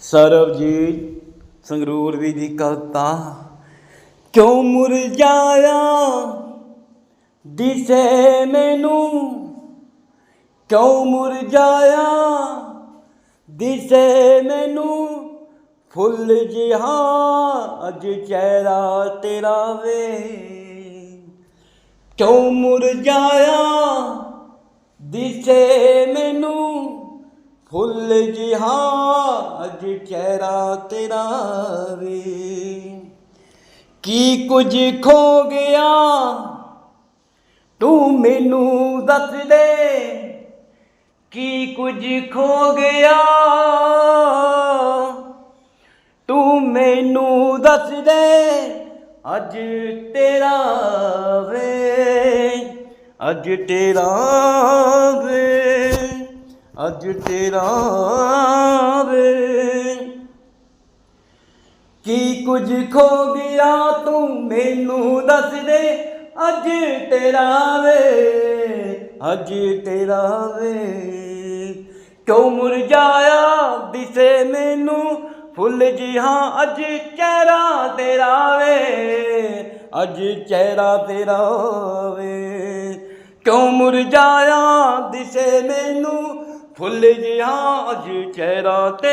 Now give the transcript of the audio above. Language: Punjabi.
ਸਰਬਜੀਤ ਸੰਗਰੂਰ ਵੀ ਦੀ ਕਵਿਤਾ ਕਿਉਂ ਮੁਰਝਾਇਆ? ਦਿਸੇ ਮੈਨੂੰ। ਕਿਉਂ ਮੁਰਝਾਇਆ? ਦਿਸੇ ਮੈਨੂੰ। ਫੁੱਲ ਜਿਹਾ ਅੱਜ ਚਿਹਰਾ ਤੇਰਾ ਵੇ। ਕਿਉਂ ਮੁਰਝਾਇਆ? ਦਿਸੇ ਮੈਨੂੰ। ਫੁੱਲ ਜਿਹਾ ਅੱਜ ਚਿਹਰਾ ਤੇਰਾ ਵੇ। ਕੀ ਕੁਝ ਖੋ ਗਿਆ? ਤੂੰ ਮੈਨੂੰ ਦੱਸ ਦੇ। ਕੀ ਕੁਝ ਖੋ ਗਿਆ? ਤੂੰ ਮੈਨੂੰ ਦੱਸ ਦੇ। ਅੱਜ ਤੇਰਾ ਵੇ। ਅੱਜ ਤੇਰਾ ਵੇ। ਅੱਜ ਤੇਰਾ ਵੇ। ਕੀ ਕੁਝ ਖੋ ਗਿਆ ਤੂੰ ਮੈਨੂੰ ਦੱਸ ਦੇ, ਅੱਜ ਤੇਰਾ ਵੇ। ਅੱਜ ਤੇਰਾ ਵੇ। ਕਿਉਂ ਮੁਰਝਾਇਆ ਦਿਸੇ ਮੈਨੂੰ ਫੁੱਲ ਜਿਹਾ, ਅੱਜ ਚਿਹਰਾ ਤੇਰਾ ਵੇ। ਅੱਜ ਚਿਹਰਾ ਤੇਰਾ ਵੇ। ਕਿਉਂ ਮੁਰਝਾਇਆ ਦਿਸੇ ਮੈਨੂੰ ਫੁੱਲ ਜਿਹਾ ਅੱਜ ਚਿਹਰਾ ਤੇ